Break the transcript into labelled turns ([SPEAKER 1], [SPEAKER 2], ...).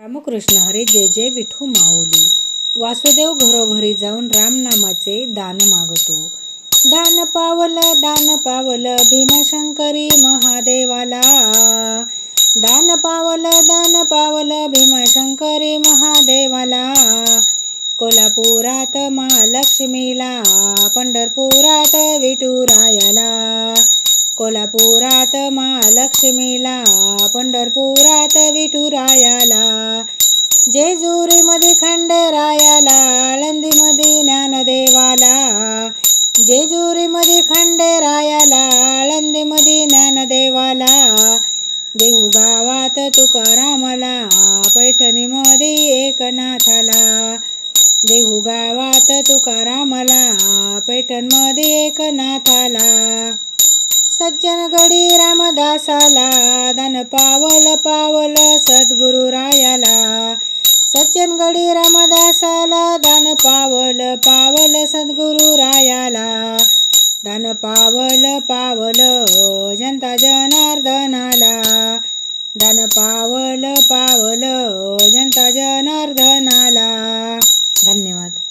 [SPEAKER 1] रामकृष्ण हरे जय जय विठू माऊली. वासुदेव घरोघरी जाऊन रामनामाचे दान मागतो. दान पावल दान पावल भीमशंकरी महादेवाला. दान पावल दान पावल भीमशंकरी महादेवाला. कोल्हापुरात महालक्ष्मीला पंढरपुरात विठुरायाला. कोल्हापुरात महालक्ष्मीला पंढरपुरात विठुरायाला जेजुरीमध्ये खंडेरायाला आळंदीमध्ये ज्ञानदेवाला जेजुरीमध्ये खंडेरायाला आळंदीमध्ये ज्ञानदेवाला देहू गावात तुकारामाला पैठणीमध्ये एकनाथाला देहू गावात तुकारामाला पैठणमध्ये एकनाथाला. सज्जन गडी रामदासाला धन पावल पावल सद्गुरु रायाला सज्जन गडी रामदासाला धन पावल पावल सद्गुरु रायाला दान पावल पावल हो जनता जनार्दनाला. धन पावल पावल हो जनता जनार्दनाला. धन्यवाद.